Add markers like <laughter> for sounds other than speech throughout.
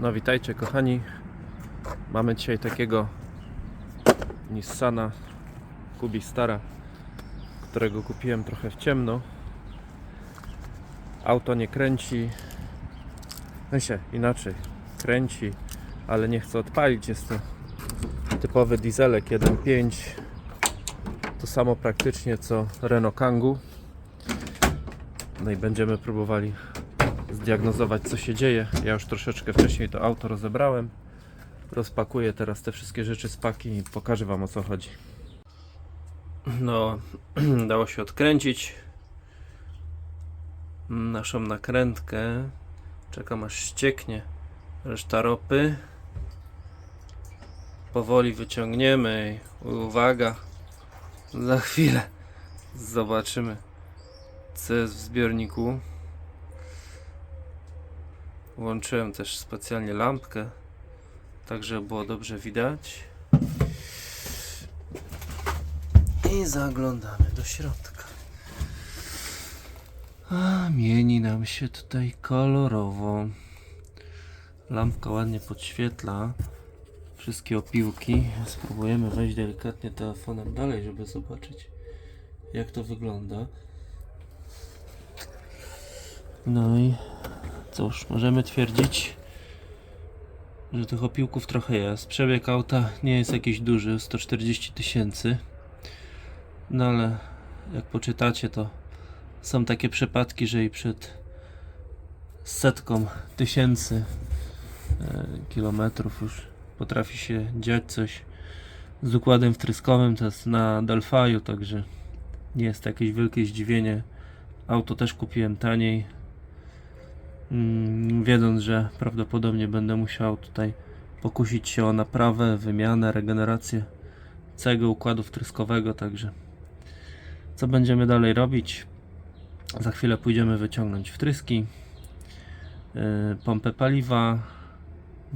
No witajcie kochani. Mamy dzisiaj takiego Nissana Kubi Stara, którego kupiłem trochę w ciemno. Auto nie kręci. No się inaczej. Kręci, ale nie chce odpalić. Jest to typowy dieselek 1.5. To samo praktycznie co Renault Kangoo. No i będziemy próbowali zdiagnozować co się dzieje. Ja już troszeczkę wcześniej to auto rozebrałem. Rozpakuję teraz te wszystkie rzeczy z paki i pokażę Wam o co chodzi. No, <clears throat> dało się odkręcić naszą nakrętkę. Czekam aż ścieknie reszta ropy. Powoli wyciągniemy. Uwaga, za chwilę zobaczymy co jest w zbiorniku. Włączyłem też specjalnie lampkę, tak żeby było dobrze widać. I zaglądamy do środka. A mieni nam się tutaj kolorowo. Lampka ładnie podświetla wszystkie opiłki. Spróbujemy wejść delikatnie telefonem dalej, żeby zobaczyć jak to wygląda. No i cóż, możemy twierdzić, że tych opiłków trochę jest. Przebieg auta nie jest jakiś duży, 140 tysięcy. No ale jak poczytacie, to są takie przypadki, że i przed setką tysięcy e, kilometrów już potrafi się dziać coś z układem wtryskowym. To jest na Delphi'u, także nie jest to jakieś wielkie zdziwienie. Auto też kupiłem taniej, wiedząc, że prawdopodobnie będę musiał tutaj pokusić się o naprawę, wymianę, regenerację całego układu wtryskowego, także co będziemy dalej robić? Za chwilę pójdziemy wyciągnąć wtryski, yy, pompę paliwa,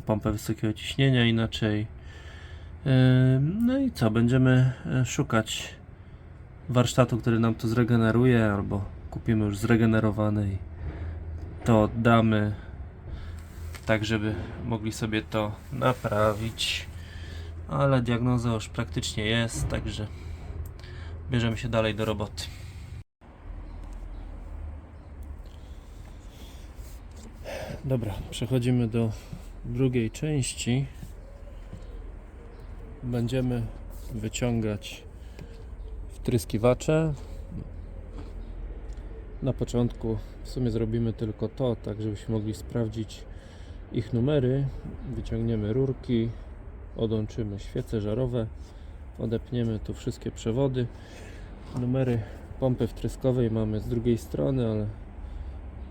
pompę wysokiego ciśnienia inaczej. Yy, No i co? Będziemy e, szukać warsztatu, który nam to zregeneruje, albo kupimy już zregenerowane i to oddamy tak, żeby mogli sobie to naprawić. Ale diagnoza już praktycznie jest, także bierzemy się dalej do roboty. Dobra, przechodzimy do drugiej części. Będziemy wyciągać wtryskiwacze. Na początku w sumie zrobimy tylko to, tak żebyśmy mogli sprawdzić ich numery. Wyciągniemy rurki, odłączymy świece żarowe, odepniemy tu wszystkie przewody. Numery pompy wtryskowej mamy z drugiej strony, ale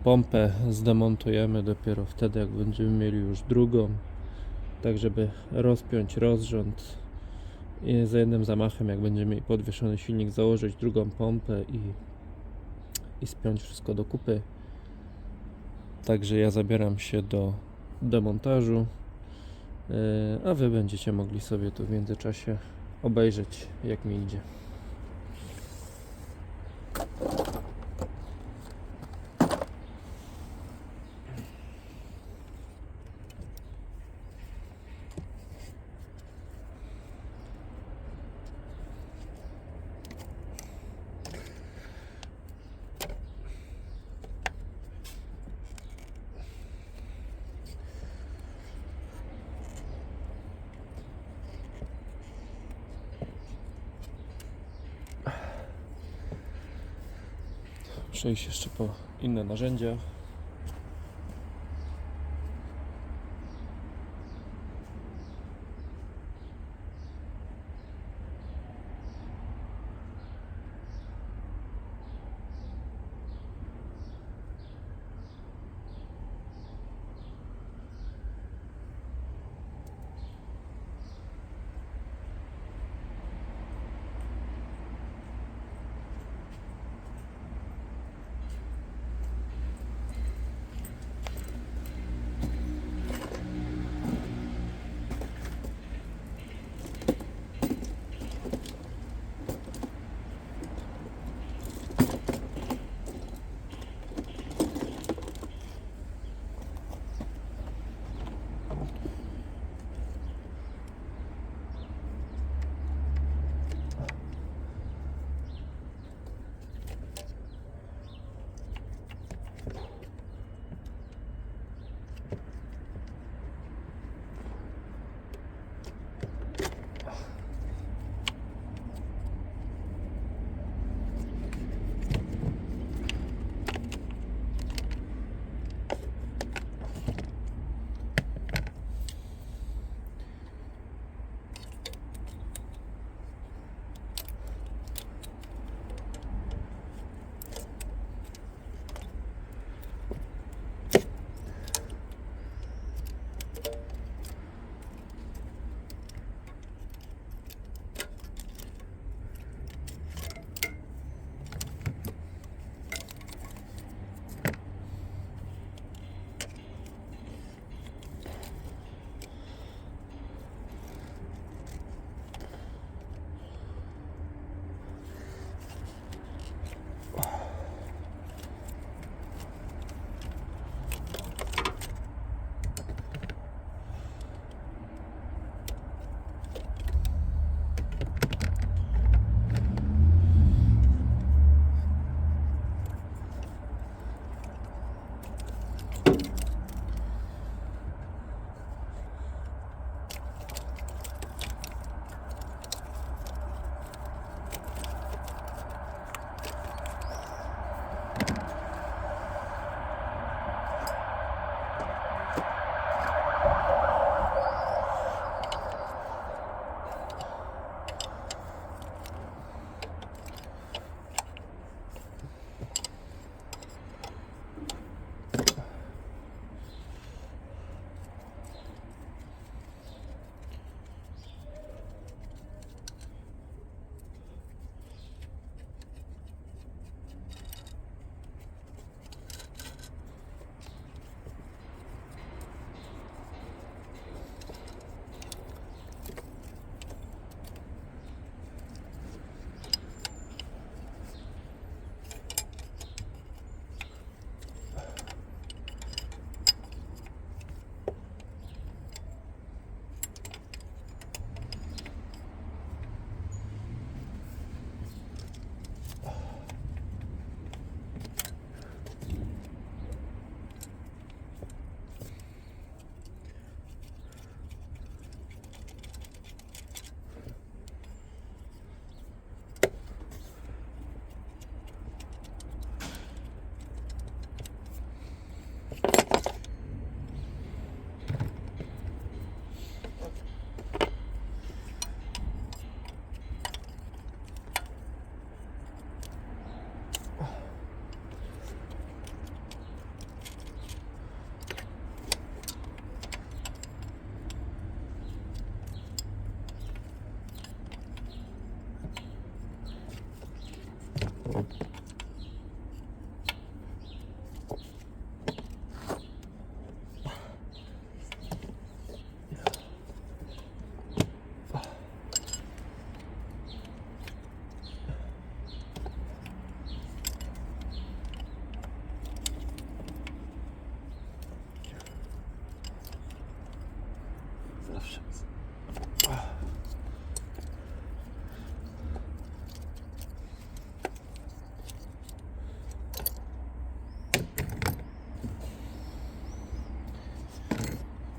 pompę zdemontujemy dopiero wtedy, jak będziemy mieli już drugą, tak żeby rozpiąć rozrząd i za jednym zamachem, jak będziemy mieli podwieszony silnik, założyć drugą pompę i i spiąć wszystko do kupy. Także ja zabieram się do demontażu, yy, a Wy będziecie mogli sobie tu w międzyczasie obejrzeć jak mi idzie. Przejść jeszcze po inne narzędzia.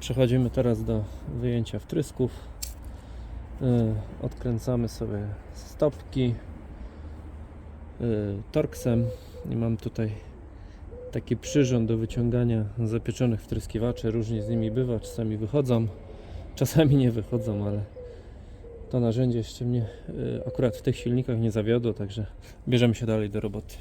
Przechodzimy teraz do wyjęcia wtrysków. Yy, Odkręcamy sobie stopki yy, torksem i mam tutaj taki przyrząd do wyciągania zapieczonych wtryskiwaczy. Różnie z nimi bywa, czasami wychodzą, czasami nie wychodzą, ale to narzędzie jeszcze mnie yy, akurat w tych silnikach nie zawiodło, także bierzemy się dalej do roboty.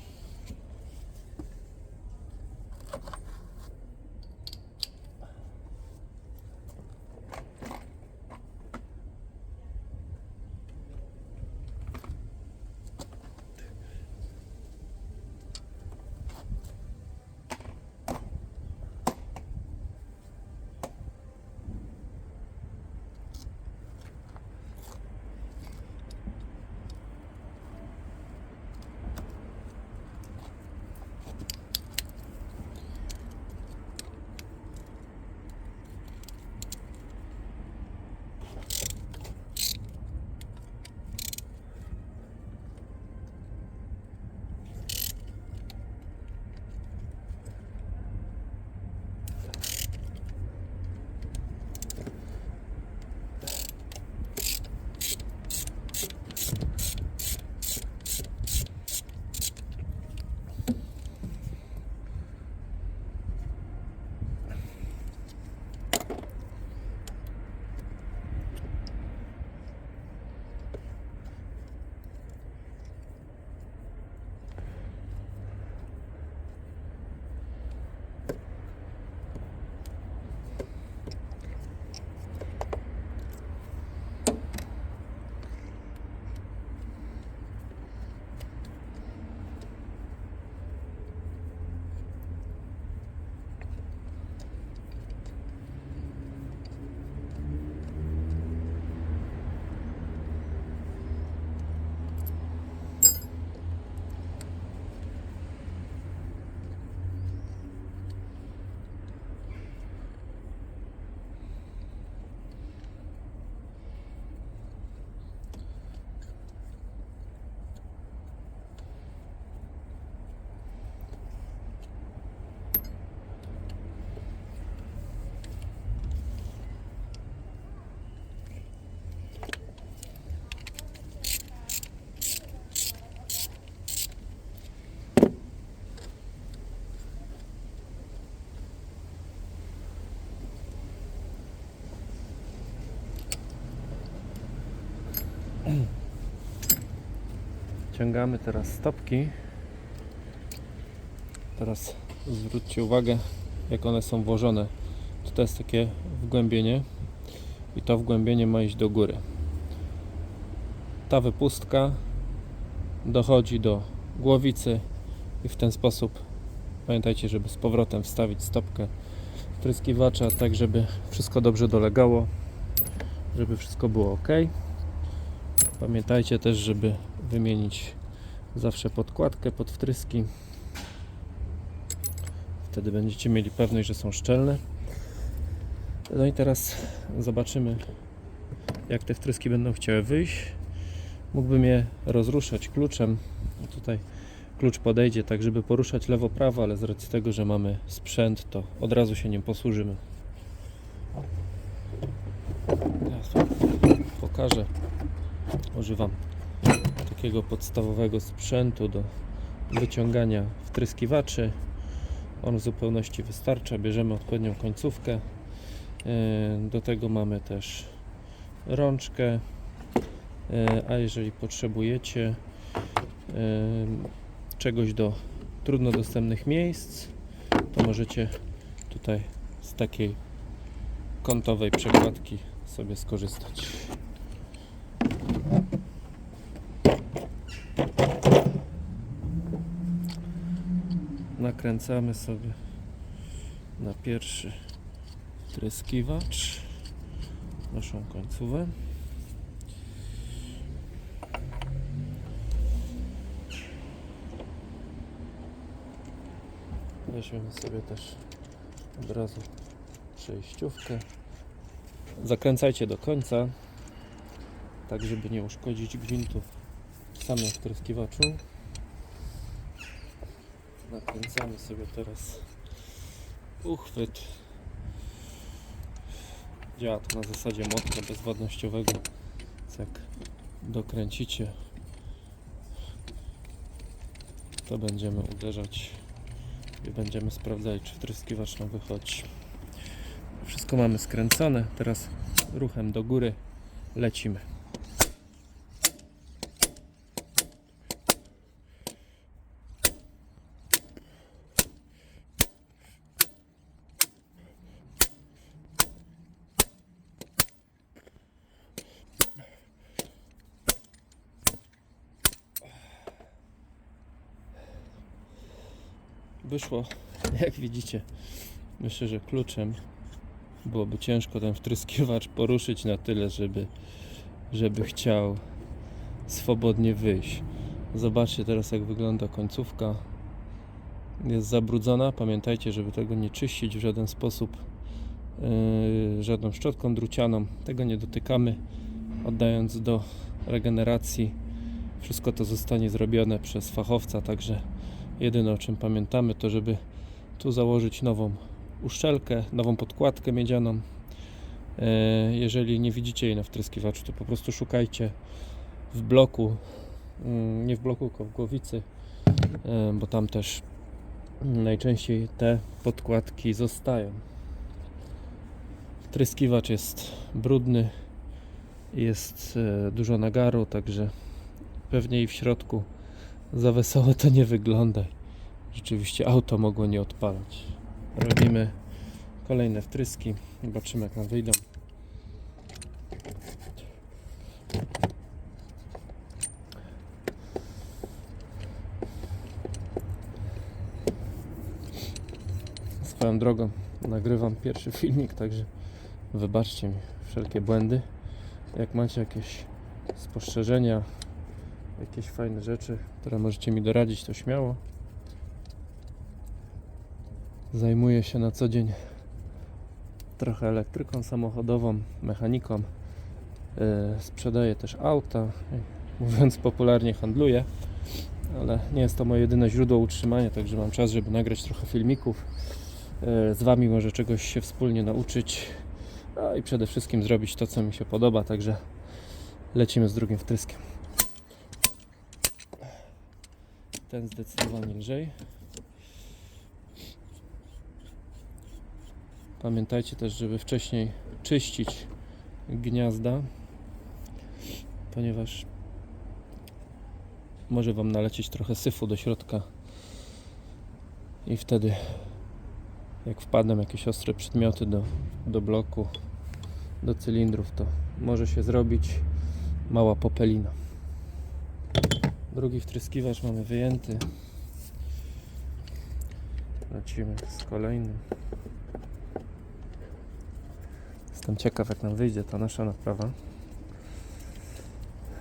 Ciągamy teraz stopki. Teraz zwróćcie uwagę, jak one są włożone. To jest takie wgłębienie i to wgłębienie ma iść do góry. Ta wypustka dochodzi do głowicy i w ten sposób pamiętajcie, żeby z powrotem wstawić stopkę wtryskiwacza, tak żeby wszystko dobrze dolegało, żeby wszystko było ok. Pamiętajcie też, żeby wymienić zawsze podkładkę pod wtryski. Wtedy będziecie mieli pewność, że są szczelne. No i teraz zobaczymy, jak te wtryski będą chciały wyjść. Mógłbym je rozruszać kluczem. Tutaj klucz podejdzie tak, żeby poruszać lewo-prawo, ale z racji tego, że mamy sprzęt, to od razu się nim posłużymy. Teraz pokażę. Używam takiego podstawowego sprzętu do wyciągania wtryskiwaczy. On w zupełności wystarcza. Bierzemy odpowiednią końcówkę. Yy, Do tego mamy też rączkę. Yy, A jeżeli potrzebujecie yy, czegoś do trudno dostępnych miejsc, to możecie tutaj z takiej kątowej przekładki sobie skorzystać. Nakręcamy sobie na pierwszy tryskiwacz naszą końcówę. Weźmiemy sobie też od razu przejściówkę. Zakręcajcie do końca tak żeby nie uszkodzić gwintu w samym wtryskiwaczu nakręcamy sobie teraz uchwyt Działa to na zasadzie młotka bezwodnościowego. Więc jak dokręcicie, to będziemy uderzać i będziemy sprawdzali, czy wtryskiwacz nam wychodzi. Wszystko mamy skręcone. Teraz ruchem do góry lecimy. Wyszło, jak widzicie, myślę, że kluczem byłoby ciężko ten wtryskiwacz poruszyć na tyle, żeby, żeby chciał swobodnie wyjść. Zobaczcie teraz, jak wygląda końcówka. Jest zabrudzona. Pamiętajcie, żeby tego nie czyścić w żaden sposób yy, żadną szczotką drucianą. Tego nie dotykamy, oddając do regeneracji. Wszystko to zostanie zrobione przez fachowca, także jedyne o czym pamiętamy to, żeby tu założyć nową uszczelkę, nową podkładkę miedzianą. E, Jeżeli nie widzicie jej na wtryskiwaczu, to po prostu szukajcie w bloku, mm, nie w bloku, tylko w głowicy, e, bo tam też najczęściej te podkładki zostają. Wtryskiwacz jest brudny, jest e, dużo nagaru, także pewnie i w środku za wesoło to nie wygląda. Rzeczywiście auto mogło nie odpalać. Robimy kolejne wtryski. Zobaczymy jak nam wyjdą. Swoją drogą nagrywam pierwszy filmik, także wybaczcie mi wszelkie błędy. Jak macie jakieś spostrzeżenia, jakieś fajne rzeczy, które możecie mi doradzić, to śmiało. Zajmuję się na co dzień trochę elektryką samochodową, mechaniką. Yy, sprzedaję też auta. Mówiąc popularnie, handluję, ale nie jest to moje jedyne źródło utrzymania, także mam czas, żeby nagrać trochę filmików. Yy, z Wami może czegoś się wspólnie nauczyć. No i przede wszystkim zrobić to, co mi się podoba, także lecimy z drugim wtryskiem. Ten zdecydowanie lżej. Pamiętajcie też, żeby wcześniej czyścić gniazda, ponieważ może Wam nalecieć trochę syfu do środka i wtedy jak wpadną jakieś ostre przedmioty do, do bloku, do cylindrów, to może się zrobić mała popelina. Drugi wtryskiwacz mamy wyjęty. Lecimy z kolejnym. Jestem ciekaw jak nam wyjdzie ta nasza naprawa.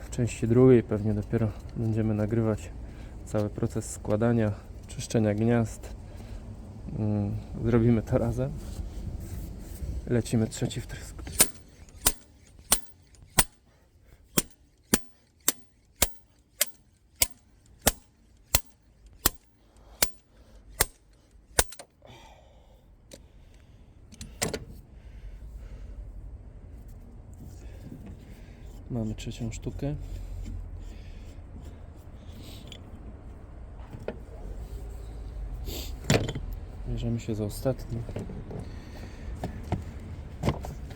W części drugiej pewnie dopiero będziemy nagrywać cały proces składania, czyszczenia gniazd. Mm, Zrobimy to razem. Lecimy trzeci wtrysk. Mamy trzecią sztukę. Bierzemy się za ostatni.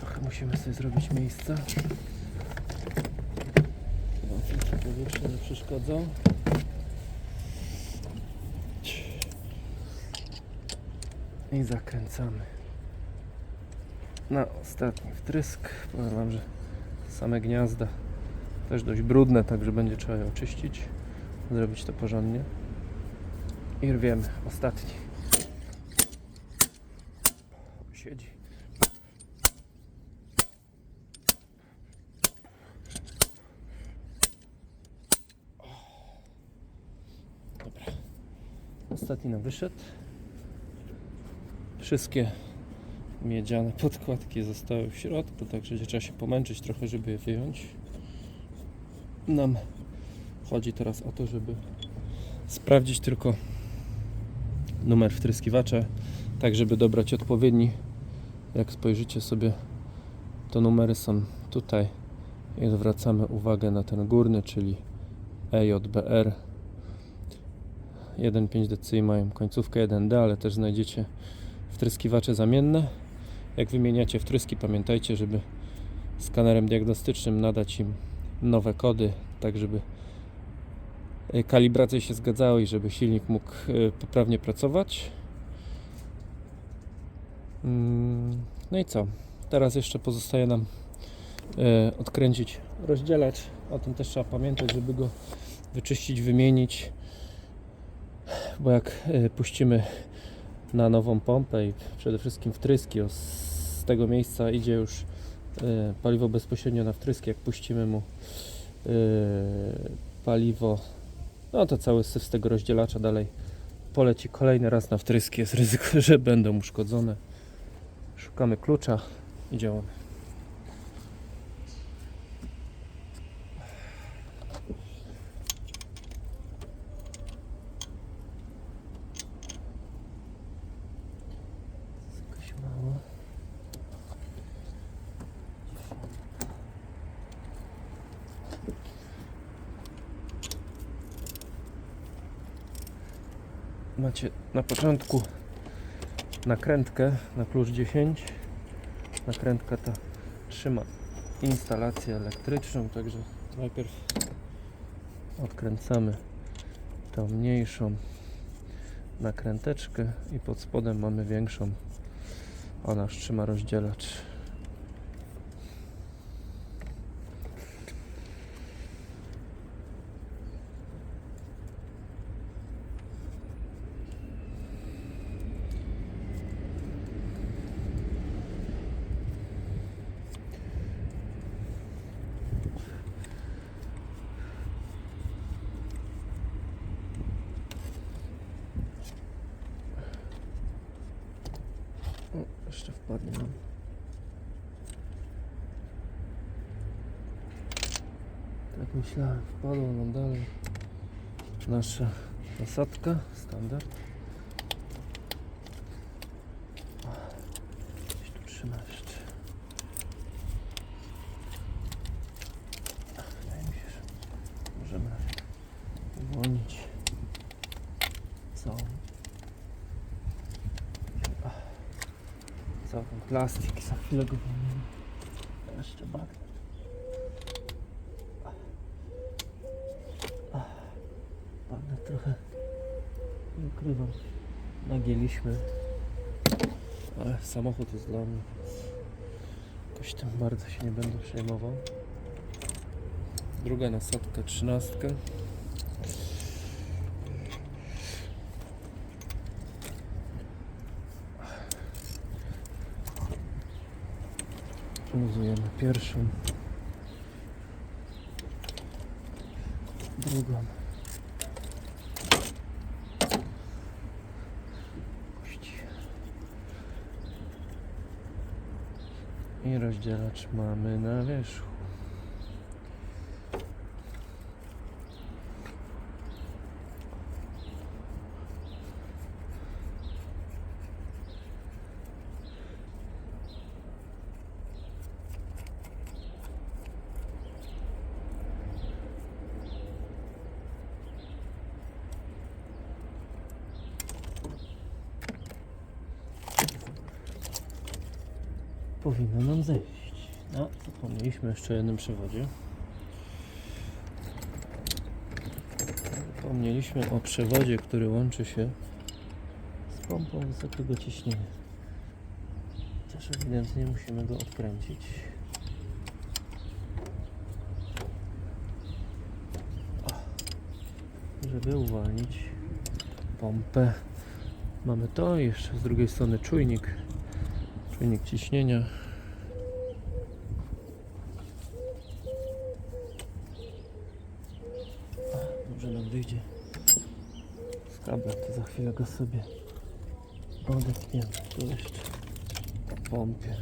Trochę musimy sobie zrobić miejsca. Bo filtr powietrza nie przeszkadzał. I zakręcamy na ostatni wtrysk. Powiem Wam, że same gniazda też dość brudne, także będzie trzeba je oczyścić, zrobić to porządnie. I rwiemy ostatni. Siedzi. Ostatni nam wyszedł. Wszystkie miedziane podkładki zostały w środku, także trzeba się pomęczyć trochę, żeby je wyjąć. Nam chodzi teraz o to, żeby sprawdzić tylko numer wtryskiwacza, tak żeby dobrać odpowiedni. Jak spojrzycie sobie to numery są tutaj i zwracamy uwagę na ten górny, czyli EJBR 1.5 DCI mają końcówkę 1D, ale też znajdziecie wtryskiwacze zamienne. Jak wymieniacie wtryski, pamiętajcie, żeby skanerem diagnostycznym nadać im nowe kody, tak żeby e, kalibracje się zgadzały i żeby silnik mógł e, poprawnie pracować. Mm, No i co? Teraz jeszcze pozostaje nam e, odkręcić rozdzielacz. O tym też trzeba pamiętać, żeby go wyczyścić, wymienić. Bo jak puścimy na nową pompę i przede wszystkim wtryski, o, z tego miejsca idzie już e, paliwo bezpośrednio na wtryski. Jak puścimy mu e, paliwo, no to cały syf z tego rozdzielacza dalej poleci kolejny raz na wtryski. Jest ryzyko, <laughs> że będą uszkodzone. Szukamy klucza i działamy. Jakoś mało. Macie na początku nakrętkę na klucz 10. Nakrętka ta trzyma instalację elektryczną, także najpierw odkręcamy tą mniejszą nakręteczkę i pod spodem mamy większą. Ona trzyma rozdzielacz. O, jeszcze wpadnie nam. Tak myślałem, wpadło nam dalej. Nasza nasadka, standard. Gdzieś tu się, że możemy uwolnić całą plastik, za chwilę go wymienimy. Jeszcze bagnet. Bagnet trochę nie ukrywam. Nagięliśmy. Ale samochód jest dla mnie, więc jakoś tym bardzo się nie będę przejmował. Druga nasadka, trzynastka. Luzujemy pierwszą. Drugą. I rozdzielacz mamy na wierzchu. Powinno nam zejść. No, zapomnieliśmy jeszcze jednym przewodzie. Zapomnieliśmy o przewodzie, który łączy się z pompą wysokiego ciśnienia. Też ewidentnie musimy go odkręcić. Żeby uwolnić pompę. Mamy to i jeszcze z drugiej strony czujnik. Czujnik ciśnienia. Za chwilę go sobie odetniemy. Tu jeszcze pompie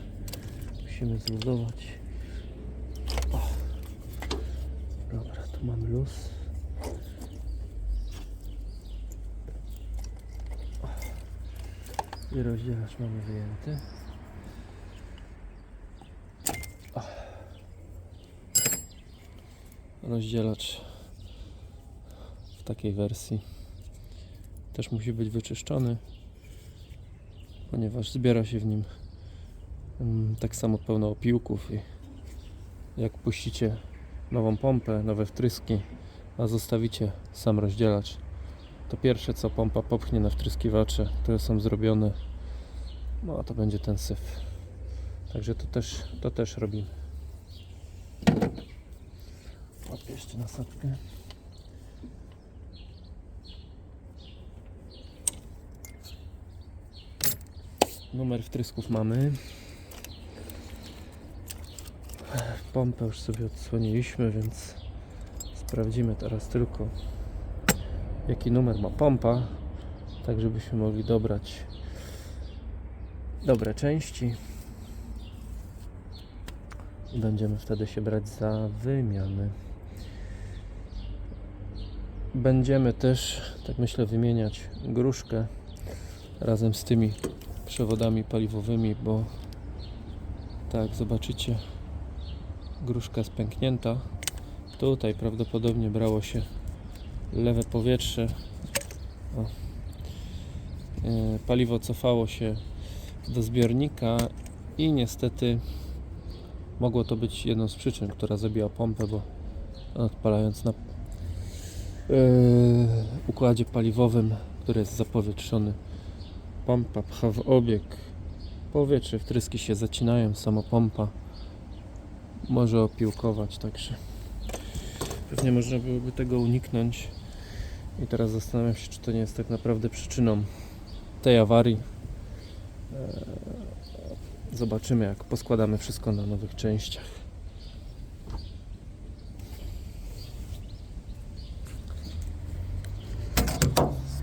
musimy zluzować. O. Dobra, tu mamy luz. O. I rozdzielacz mamy wyjęty. O. Rozdzielacz w takiej wersji też musi być wyczyszczony, ponieważ zbiera się w nim mm, tak samo pełno opiłków i jak puścicie nową pompę, nowe wtryski, a zostawicie sam rozdzielacz, to pierwsze co pompa popchnie na wtryskiwacze, które są zrobione, no a to będzie ten syf. Także to też, to też robimy. Łapię jeszcze nasadkę. Numer wtrysków mamy. Pompę już sobie odsłoniliśmy, więc sprawdzimy teraz tylko jaki numer ma pompa, tak żebyśmy mogli dobrać dobre części i będziemy wtedy się brać za wymiany. Będziemy też, tak myślę, wymieniać gruszkę razem z tymi przewodami paliwowymi, bo tak, zobaczycie, gruszka jest pęknięta. Tutaj prawdopodobnie brało się lewe powietrze. O. E, Paliwo cofało się do zbiornika i niestety mogło to być jedną z przyczyn, która zabiła pompę, bo odpalając na e, układzie paliwowym, który jest zapowietrzony, pompa pcha w obieg powietrze, wtryski się zacinają, sama pompa może opiłkować, także pewnie można byłoby tego uniknąć i teraz zastanawiam się, czy to nie jest tak naprawdę przyczyną tej awarii. Eee, Zobaczymy, jak poskładamy wszystko na nowych częściach.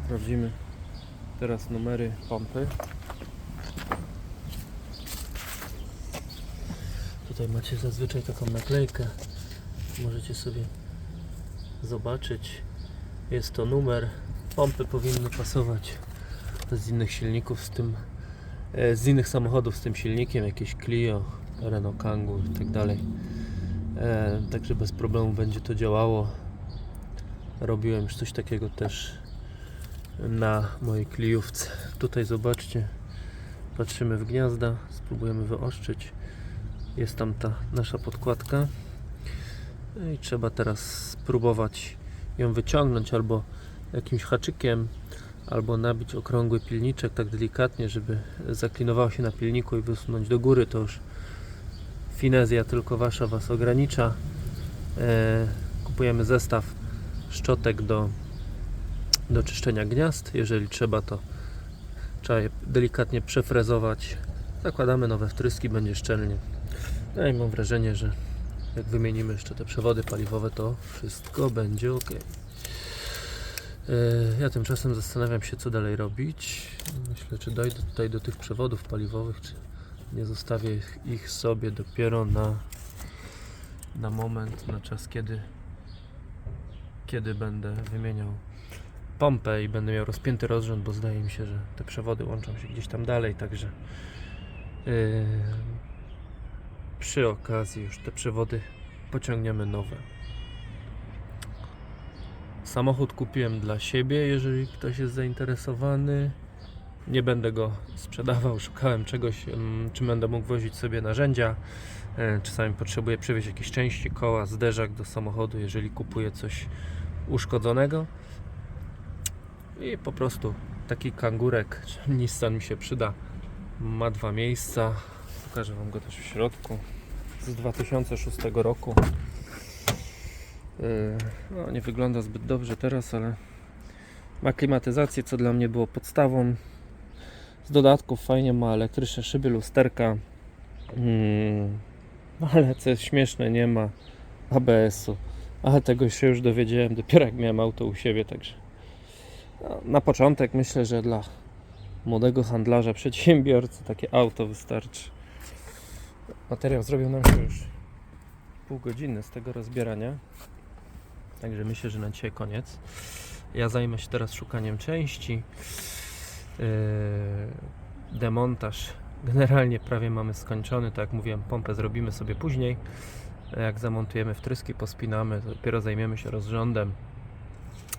Sprawdzimy teraz numery pompy. Tutaj macie zazwyczaj taką naklejkę. Możecie sobie zobaczyć. Jest to numer. Pompy powinny pasować z innych silników z tym e, z innych samochodów z tym silnikiem, jakieś Clio, Renault Kangoo i tak dalej. E, Także bez problemu będzie to działało. Robiłem już coś takiego też na mojej Cliówce. Tutaj zobaczcie, patrzymy w gniazda, spróbujemy wyoszczyć. Jest tam ta nasza podkładka. No I trzeba teraz spróbować ją wyciągnąć albo jakimś haczykiem, albo nabić okrągły pilniczek tak delikatnie, żeby zaklinowało się na pilniku i wysunąć do góry. To już finezja tylko wasza was ogranicza. E, kupujemy zestaw szczotek do, do czyszczenia gniazd. Jeżeli trzeba, to trzeba je delikatnie przefrezować. Zakładamy nowe wtryski, będzie szczelnie. No i mam wrażenie, że jak wymienimy jeszcze te przewody paliwowe, to wszystko będzie ok. Ja tymczasem zastanawiam się, co dalej robić. Myślę, czy dojdę tutaj do tych przewodów paliwowych, czy nie zostawię ich- ich sobie dopiero na, na moment, na czas, kiedy, kiedy będę wymieniał pompę i będę miał rozpięty rozrząd, bo zdaje mi się, że te przewody łączą się gdzieś tam dalej, także yy, przy okazji już te przewody pociągniemy nowe. Samochód kupiłem dla siebie, jeżeli ktoś jest zainteresowany. Nie będę go sprzedawał, <laughs> szukałem czegoś, em, czym będę mógł wozić sobie narzędzia. E, Czasami potrzebuję przywieźć jakieś części, koła, zderzak do samochodu, jeżeli kupuję coś uszkodzonego. I po prostu taki kangurek Nissan mi się przyda. Ma dwa miejsca. Pokażę Wam go też w środku. Z 2006 roku. Yy, No, nie wygląda zbyt dobrze teraz, ale ma klimatyzację, co dla mnie było podstawą. Z dodatków fajnie ma elektryczne szyby, lusterka. Mm, ale co jest śmieszne, nie ma ABS-u. Ale tego się już dowiedziałem dopiero jak miałem auto u siebie, także na początek myślę, że dla młodego handlarza, przedsiębiorcy takie auto wystarczy. Materiał zrobił nam się już pół godziny z tego rozbierania. Także myślę, że na dzisiaj koniec. Ja zajmę się teraz szukaniem części. Yy, demontaż generalnie prawie mamy skończony. Tak jak mówiłem, pompę zrobimy sobie później. Jak zamontujemy wtryski, pospinamy, to dopiero zajmiemy się rozrządem.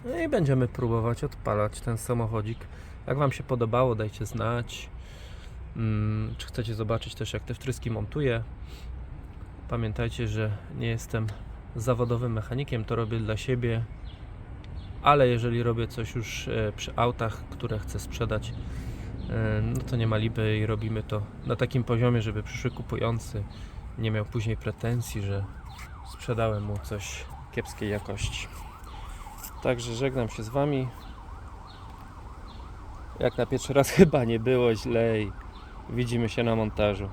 No i będziemy próbować odpalać ten samochodzik. Jak Wam się podobało, dajcie znać. Mm, Czy chcecie zobaczyć też, jak te wtryski montuję? Pamiętajcie, że nie jestem zawodowym mechanikiem, to robię dla siebie. Ale jeżeli robię coś już e, przy autach, które chcę sprzedać, e, no to nie ma liby i robimy to na takim poziomie, żeby przyszły kupujący nie miał później pretensji, że sprzedałem mu coś kiepskiej jakości. Także żegnam się z Wami. Jak na pierwszy raz <laughs> chyba nie było źle i widzimy się na montażu.